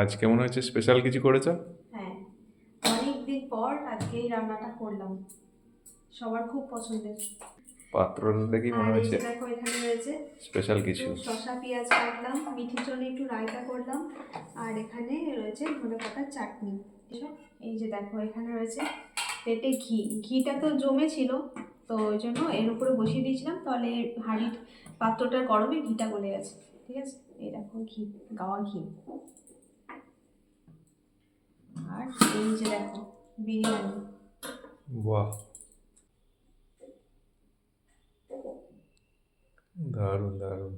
আজকে মনে হচ্ছে স্পেশাল কিছু করেছ? হ্যাঁ অনেক দিন পর আজকে এই রান্নাটা করলাম। সবার খুব পছন্দের। পাত্রটা দেখেই মনে হচ্ছে দেখো এখানে রয়েছে স্পেশাল কিছু। শসা পেঁয়াজ কাটলাম মিঠির জন্য একটু রায়তা করলাম আর এখানে রয়েছে ধনে পাতার চাটনি। এই যে দেখো এখানে রয়েছে পেটে ঘি। ঘিটা তো জমে ছিল তো ওই জন্য এর উপরে বসিয়ে দিয়েছিলাম তাহলে হাঁড়ির পাত্রটার গরমে ঘিটা গলে গেছে। ঠিক আছে? এই দেখো ঘি গাওয়া ঘি। আর এই যে দেখো বিরিয়ানি। বাহ। দারুণ দারুণ।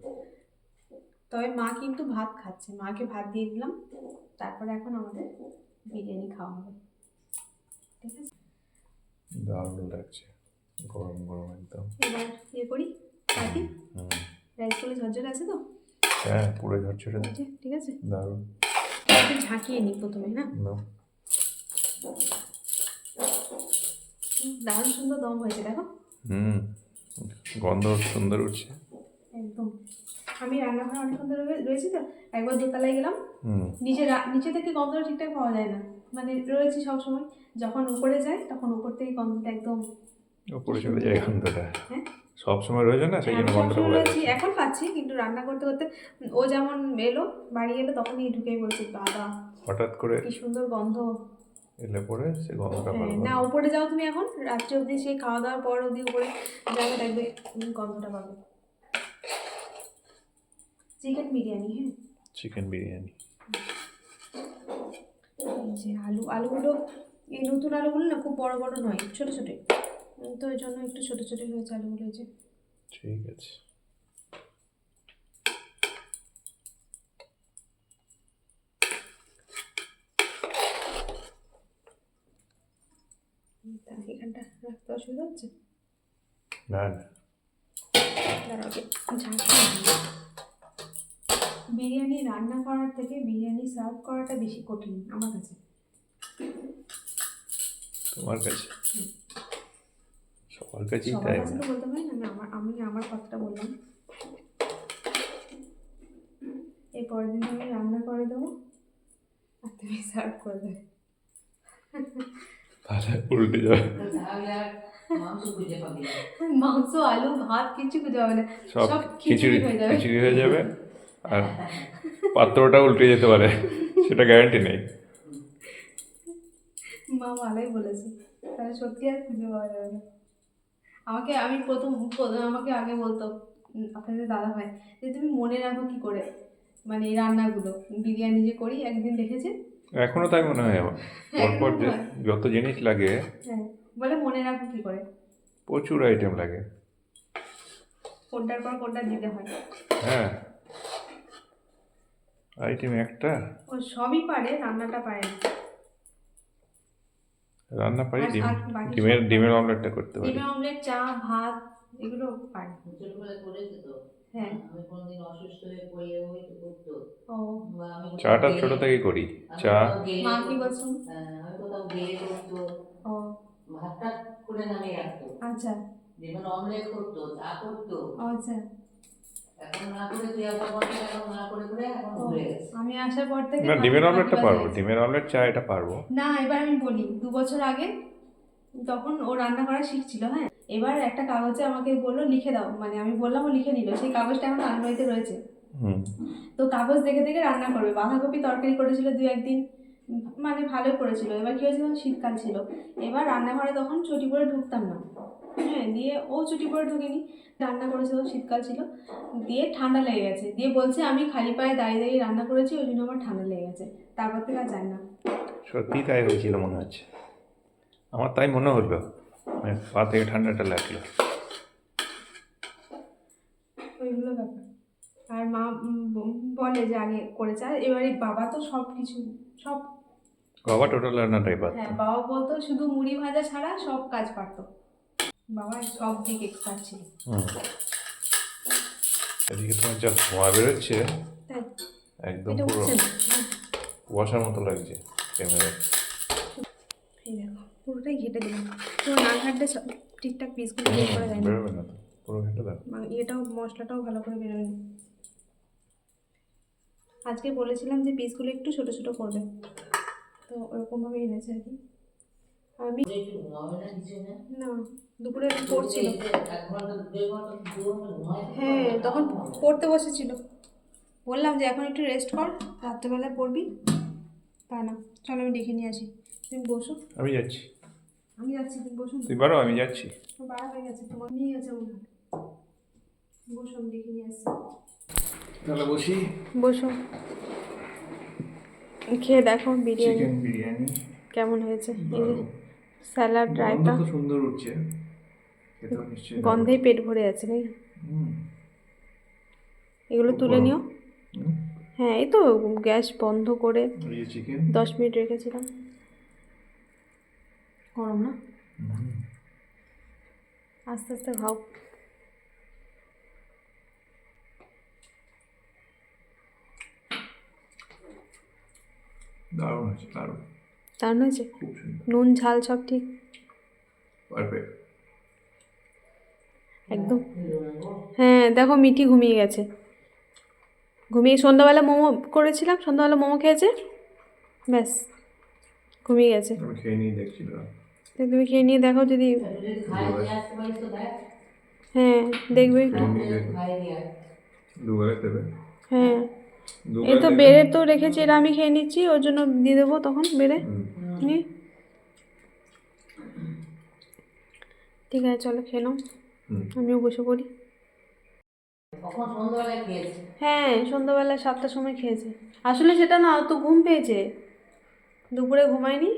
তবে মা কিন্তু ভাত খাচ্ছে। মাকে ভাত দিয়ে দিলাম তারপরে এখন আমাদের বিরিয়ানি খাওয়া হবে। ঠিক আছে? দারুণ লাগছে। গরম গরম একদম। এবার ইয়ে করি কাটি হুম রাইসগুলো ঝরঝরে আছে তো? হ্যাঁ পুরো ঝরঝরে। ঠিক আছে? দারুণ। ঝাঁকিয়ে নিই প্রথমে হ্যাঁ? দারুণ সুন্দর দম হয়েছে দেখো। হুম গন্ধ সুন্দর উঠছে। একদম। আমি রান্নাঘরে ধরে রয়ে- রয়েছি তো? একবার দোতলায় গেলাম। নিচে নিচে থেকে গন্ধটা ঠিকঠাক পাওয়া যায় না। মানে রয়েছি সবসময়। যখন উপরে যাই তখন উপর থেকে গন্ধটা একদম উপরে চলে যায় গন্ধটা। হ্যাঁ? সব সময় রয়েছে না? সেই জন্য গন্ধটা রয়েছি। এখন পাচ্ছি কিন্তু রান্না করতে করতে ও যেমন এলো বাড়ি এলো তখনই ঢুকেই বলছি বাবা হঠাৎ করে কি সুন্দর গন্ধ। এলে পরে সে গন্ধটা হ্যাঁ, না উপরে যাও তুমি এখন। রাত্রে অবধি সেই খাওয়া দাওয়ার পর অবধি উপরে যাবে দেখবে গন্ধটা পাবে। চিকেন বিরিয়ানি হ্যাঁ? চিকেন বিরিয়ানি। যে আলু আলুগুলো এই নতুন আলুগুলো না খুব বড় বড় নয় ছোট ছোট। তো ওই জন্য একটু ছোট ছোট হয়েছে আলুগুলো যে। ঠিক আছে তা অসুবিধা হচ্ছে? না না। বিরিয়ানি রান্না করার থেকে বিরিয়ানি সার্ভ করাটা বেশি কঠিন আমার কাছে। তোমার কাছে? সবার কাছেই তাই কাছে না তো বলতে পারি না আমার আমি আমার কথাটা বললাম। এই পরের দিন আমি রান্না করে দেবো আর তুমি সার্ভ করে দেবে। তাহলে উল্টে যাবে। মাংস পাবি আলু ভাত কিছু খুঁজে হবে না। সব খিচুড়ি খিচুড়ি হয়ে যাবে। খিচুড়ি হয়ে যাবে। আর পাত্রটা উল্টে যেতে পারে। সেটা গ্যারান্টি নেই। মা ভালোই বলেছে। তাহলে সত্যি আর খুঁজে পাওয়া যাবে না। আমাকে আমি প্রথম প্রথম আমাকে আগে বলতো আপনাদের দাদা ভাই যে তুমি মনে রাখো কি করে? মানে এই রান্নাগুলো। বিরিয়ানি যে করি একদিন দেখেছে এখনও তাই মনে হয়? আমার পরপর যে যত জিনিস লাগে হ্যাঁ বলে মনে রাখো কি করে? প্রচুর আইটেম লাগে। কোনটার পর কোনটা দিতে হয়? হ্যাঁ। আইটেম একটা? ও সবই পারে রান্নাটা পারে রান্না পারি ডিম ডিমের ডিমের অমলেটটা করতে পারি। ডিমের অমলেট চা ভাত এগুলো পারে। ছোটবেলায় করেছে হ্যাঁ। হয়ে চাটা ছোট থেকেই করি। চা। মা কি ভাতটা করে রাখতো। আচ্ছা। যেমন অমলেট করতো চা করতো। আচ্ছা। এখন না করে তুই একটা না করে করে এখন ও, ভুলে গেছে। আমি আসার পর থেকে না ডিমের অমলেটটা পারব ডিমের অমলেট চা এটা পারব। না এবার আমি বলি দু বছর আগে তখন ও রান্না করা শিখছিল হ্যাঁ? এবার একটা কাগজে আমাকে বলল লিখে দাও। মানে আমি বললাম ও লিখে নিল। সেই কাগজটা এখন আলমারিতে রয়েছে। হুম। তো কাগজ দেখে দেখে রান্না করবে। বাঁধাকপি তরকারি করেছিল দু একদিন মানে ভালোই করেছিল। এবার কি হয়েছিল? শীতকাল ছিল। এবার রান্নাঘরে তখন ছুটি পরে ঢুকতাম না। হ্যাঁ দিয়ে ও ছুটি পরে ঢুকেনি। রান্না করেছিল শীতকাল ছিল। দিয়ে ঠান্ডা লেগে গেছে। দিয়ে বলছে আমি খালি পায়ে দাঁড়িয়ে দাঁড়িয়ে রান্না করেছি ওই জন্য আমার ঠান্ডা লেগে গেছে। তারপর থেকে আর যায় না। সত্যি তাই হয়েছিল মনে হচ্ছে। আমার তাই মনে হলো। পা থেকে ঠান্ডাটা লাগল ওইগুলো ব্যাপার। আর মা বলে যে আগে করেছে। আর এবারে বাবা তো সব কিছু সব বাবা টোটাল রান্নাটাই পারত হ্যাঁ বাবা বলতো শুধু মুড়ি ভাজা ছাড়া সব কাজ পারতো। বাবা সব দিক এক্সপার্ট ছিল। এদিকে তোমার যা ধোঁয়া বেরোচ্ছে। একদম পুরো কুয়াশার মতো লাগছে ক্যামেরা এই দেখো। পুরোটাই ঘেটে দিলাম। পুরো না ঘাটলে সব ঠিকঠাক পিসগুলো বের করা যায় না বেরোবে না পুরো ঘেটে দাও। মা- এটাও মশলাটাও ভালো করে বেরোয়নি। আজকে বলেছিলাম যে পিসগুলো একটু ছোটো ছোটো করবে। তো ওরকমভাবে এনেছে আর কি। আমি না দুপুরে পড়ছিল। হ্যাঁ তখন পড়তে বসেছিল। বললাম যে এখন একটু রেস্ট কর রাত্রেবেলায় পড়বি। তা না চলো আমি ডেকে নিয়ে আসি। তুমি বসো। আমি যাচ্ছি। আমি যাচ্ছি তুমি বসো তুই বারো আমি যাচ্ছি। বাড়া হয়ে গেছে তোমার নিয়ে গেছে মনে হয়। বসো আমি ডেকে নিয়ে আসছি। তাহলে বসি। বসো খেয়ে দেখো বিরিয়ানি। চিকেন বিরিয়ানি। কেমন হয়েছে? স্যালাড রায়তা। তো সুন্দর উঠছে। খেতেও নিশ্চয়ই পেট ভরে আছে নাকি এগুলো তুলে নিও। হ্যাঁ এই তো গ্যাস বন্ধ করে দশ মিনিট রেখেছিলাম। গরম না? আস্তে আস্তে খাও দারুণ আছে দারুণ। দারুণ হয়েছে? নুন ঝাল সব ঠিক? পারফেক্ট। একদম। হ্যাঁ দেখো মিঠি ঘুমিয়ে গেছে। ঘুমিয়ে সন্ধ্যাবেলা মোমো করেছিলাম সন্ধ্যাবেলা মোমো খেয়েছে? ব্যাস ঘুমিয়ে গেছে। আমি খেয়ে নিয়ে দেখছিলাম তো তুমি খেয়ে নিয়ে দেখো যদি হ্যাঁ দেখবে একটু। হ্যাঁ। এই তো বেড়ে তো রেখেছি এটা আমি খেয়ে নিচ্ছি ওর জন্য দিয়ে দেবো তখন বেড়ে। ঠিক আছে চলো খেয়ে নাও। আমিও বসে পড়ি। হ্যাঁ সন্ধ্যাবেলা সাতটার সময় খেয়েছে। আসলে সেটা না তো ঘুম পেয়েছে। দুপুরে ঘুমায়নি।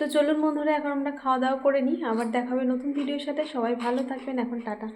তো চলুন বন্ধুরা, এখন আমরা খাওয়া দাওয়া করে নিই। আবার দেখাবে নতুন ভিডিওর সাথে। সবাই ভালো থাকবেন। এখন টাটা।